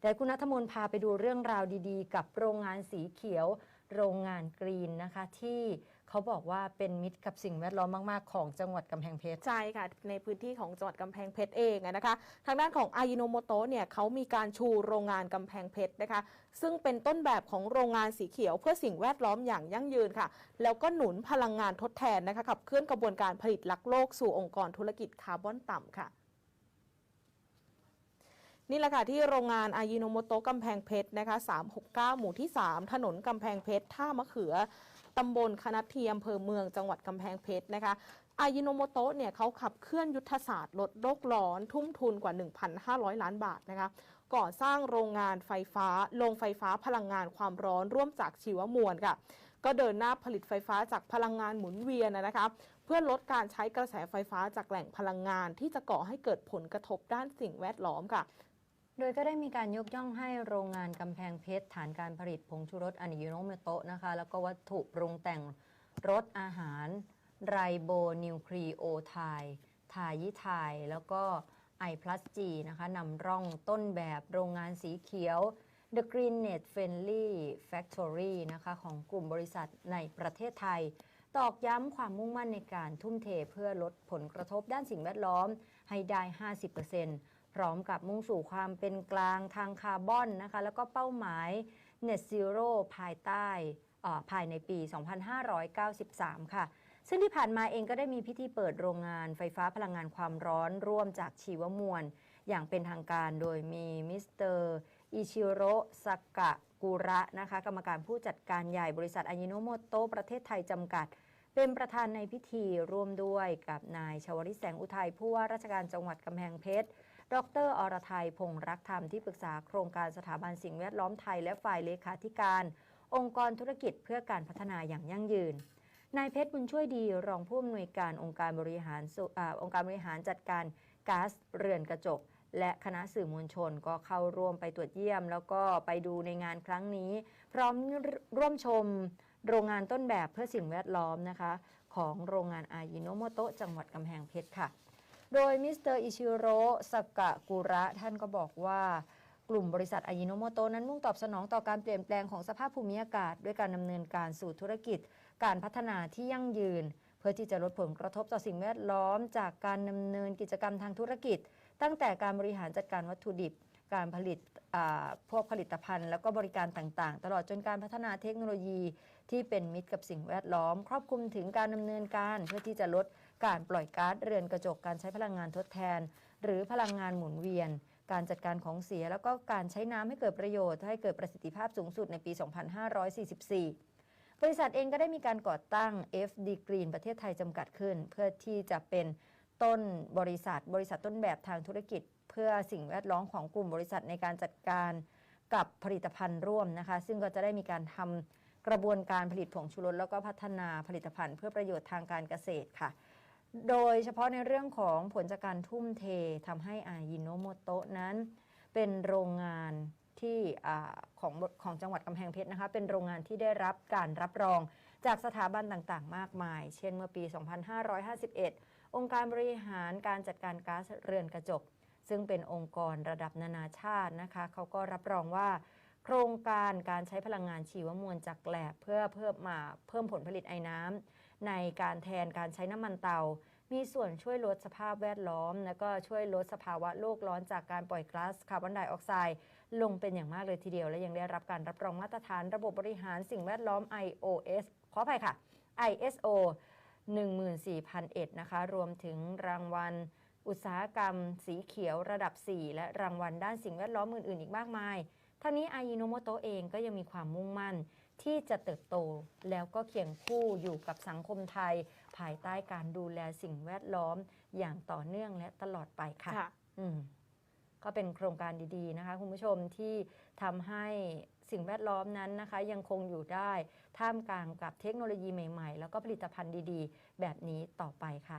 แต่คุณนัทมน์พาไปดูเรื่องราวดีๆ กับโรงงานสีเขียว โรงงานกรีนนะคะ ที่เขาบอกว่าเป็นมิตรกับสิ่งแวดล้อมมาก ๆ ของจังหวัดกำแพงเพชร ใช่ค่ะ ในพื้นที่ของจังหวัดกำแพงเพชรเองนะคะ ทางด้านของอายิโนโมโตะเนี่ยเขามีการชูโรงงานกำแพงเพชรนะคะ ซึ่งเป็นต้นแบบของโรงงานสีเขียวเพื่อสิ่งแวดล้อมอย่างยั่งยืนค่ะ แล้วก็หนุนพลังงานทดแทนนะคะขับเคลื่อนกระบวนการผลิตลักโลกสู่องค์กรธุรกิจคาร์บอนต่ำค่ะ นี่แหละค่ะที่โรงงานอายิโนโมโตะกำแพงเพชรนะคะ 369 หมู่ที่ 3 ถนนกำแพงเพชร ท่ามะเขือ ตำบลคณะเทียมอำเภอเมืองจังหวัดกำแพงเพชรนะคะอายิโนโมโตะเนี่ยเขาขับเคลื่อนยุทธศาสตร์ลดโลกร้อน ทุ่มทุนกว่า 1,500 ล้านบาทนะคะก่อสร้างโรงงานไฟฟ้าโรงไฟฟ้าพลังงานความร้อนร่วมจากชีวมวลค่ะ ก็เดินหน้าผลิตไฟฟ้าจากพลังงานหมุนเวียนนะคะเพื่อลดการใช้กระแสไฟฟ้าจากแหล่งพลังงานที่จะก่อให้เกิดผลกระทบด้านสิ่งแวดล้อมค่ะ โดยก็ได้มีการยกย่องให้โรงงานกำแพงเพชรฐานการผลิตผงชูรสอานิโนเมโตะนะคะ แล้วก็วัตถุปรุงแต่งรสอาหาร ไรโบนิวคลีโอไททายิไทแล้วก็ไอพลัสจีนะคะนำร่องต้นแบบโรงงานสีเขียว The Green Net Friendly Factory นะคะของกลุ่มบริษัทในประเทศไทย ตอกย้ำความมุ่งมั่นในการทุ่มเทเพื่อลดผลกระทบด้านสิ่งแวดล้อมให้ได้ 50% พร้อมกับมุ่งสู่ความเป็นกลางทางคาร์บอนนะคะ แล้วก็เป้าหมาย Net Zero ภายใต้เอ่อภายในปี 2593 ค่ะ ซึ่งที่ผ่านมาเองก็ได้มีพิธีเปิดโรงงานไฟฟ้าพลังงานความร้อนร่วมจากชีวมวล อย่างเป็นทางการโดยมีมิสเตอร์อิชิโร่สกะกุระนะคะกรรมการผู้จัดการใหญ่บริษัทอายิโนโมโตประเทศไทยจำกัด เป็นประธานในพิธีร่วมด้วยกับนายชวริแสงอุทัยผู้ว่าราชการจังหวัดกำแพงเพชร ดรอรไทยพงษ์รักธรรมที่ปรึกษาโครงการสถาบันสิ่งแวดล้อมไทย และฝ่ายเลขาธิการ องค์กรธุรกิจเพื่อการพัฒนาอย่างยั่งยืนนายเพชรบุญช่วยดีรองผู้อำนวยการองค์การบริหารอองค์การบริหารจัดการก๊าซเรือนกระจก และคณะสื่อมวลชนก็เข้าร่วมไปตรวจเยี่ยม แล้วก็ไปดูในงานครั้งนี้ พร้อมร่วมชมโรงงานต้นแบบเพื่อสิ่งแวดล้อมนะคะ ของโรงงานอายิโนโมโตะจังหวัดกำแพงเพชรค่ะ โดยมิสเตอร์อิชิโร่สกะกุระท่านก็บอกว่ากลุ่มบริษัทอายิโนโมโตนั้นมุ่งตอบสนองต่อการเปลี่ยนแปลงของสภาพภูมิอากาศ ด้วยการดำเนินการสู่ธุรกิจ การพัฒนาที่ยั่งยืน เพื่อที่จะลดผลกระทบต่อสิ่งแวดล้อม จากการดำเนินกิจกรรมทางธุรกิจ ตั้งแต่การบริหารจัดการวัตถุดิบ การผลิตพวกผลิตภัณฑ์ แล้วก็บริการต่างๆ ตลอดจนการพัฒนาเทคโนโลยีที่เป็นมิตรกับสิ่งแวดล้อม ครอบคลุมถึงการดำเนินการเพื่อที่จะลด การปล่อยก๊าซเรือนกระจกการใช้พลังงานทดแทน หรือพลังงานหมุนเวียน การจัดการของเสียแล้วก็การใช้น้ำให้เกิดประโยชน์ ให้เกิดประสิทธิภาพสูงสุดในปี 2544บริษัทเองก็ได้มีการก่อตั้ง FD Green ประเทศไทยจำกัดขึ้น เพื่อที่จะเป็นต้นบริษัท บริษัทต้นแบบทางธุรกิจ เพื่อสิ่งแวดล้อมของกลุ่มบริษัทในการจัดการกับผลิตภัณฑ์ร่วมนะคะ ซึ่งก็จะได้มีการทำกระบวนการผลิตผงชูรสแล้วก็พัฒนาผลิตภัณฑ์เพื่อประโยชน์ทางการเกษตรค่ะ โดยเฉพาะในเรื่องของผลจากการทุ่มเททำให้อายิโนโมโตะนั้น เป็นโรงงานที่อของของจังหวัดกำแพงเพชรนะคะ เป็นโรงงานที่ได้รับการรับรองจากสถาบันต่างๆ มากมาย เช่นเมื่อปี 2551 องค์การบริหารการจัดการก๊าซเรือนกระจก ซึ่งเป็นองค์กรระดับนานาชาตินะคะ เขาก็รับรองว่าโครงการการใช้พลังงานชีวมวลจากแกลบเพื่อเพิ่มมาเพิ่มผลผลิตไอ้น้ำ ในการแทนการใช้น้ำมันเตา มีส่วนช่วยลดสภาพแวดล้อม และก็ช่วยลดสภาวะโลกร้อนจากการปล่อยก๊าซคาร์บอนไดออกไซด์ลงเป็นอย่างมากเลยทีเดียว และยังได้รับการรับรองมาตรฐานระบบบริหารสิ่งแวดล้อม iOS ขออภัยค่ะ ISO 14,001นะคะ รวมถึงรางวัลอุตสาหกรรม สีเขียวระดับ 4 และรางวัลด้านสิ่งแวดล้อมอื่น ๆ อีกมากมายทั้งนี้อายิโนโมโตเองก็ยังมีความมุ่งมั่น ที่จะเติบโตแล้วก็เคียงคู่อยู่กับสังคมไทย ภายใต้การดูแลสิ่งแวดล้อมอย่างต่อเนื่องและตลอดไปค่ะค่ะอืมก็เป็นโครงการดีๆนะคะคุณผู้ชมที่ทำให้สิ่งแวดล้อมนั้นนะคะ ยังคงอยู่ได้ ท่ามกลางกับเทคโนโลยีใหม่ ๆ แล้วก็ผลิตภัณฑ์ดีๆ แบบนี้ต่อไปค่ะ